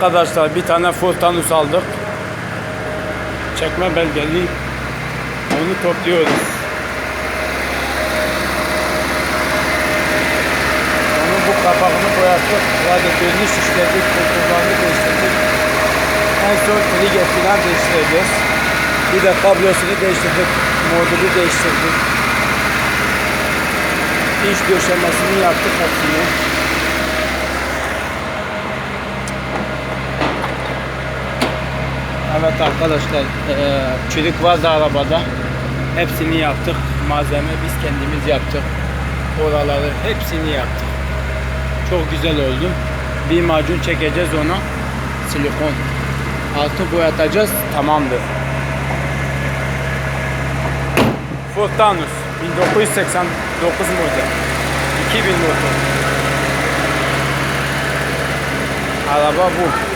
arkadaşlar bir tane Fultanus aldık. Çekme belgeli. Onu topluyoruz. Onun bu kapağını boyattık. Radyatörünü şişledik. Kurtullarını değiştirdik. En son lige falan değiştireceğiz. Bir de kablosunu değiştirdik. Modülü değiştirdik. İç döşemesini yaptık hepsini. Evet arkadaşlar eee çürük vardı arabada. Hepsini yaptık. Malzeme biz kendimiz yaptık. Oraları hepsini yaptık. Çok güzel oldu. Bir macun çekeceğiz ona. Silikon. Altı boyatacağız. Tamamdır. Fultanus 1989 model. 2000 motor. Araba bu.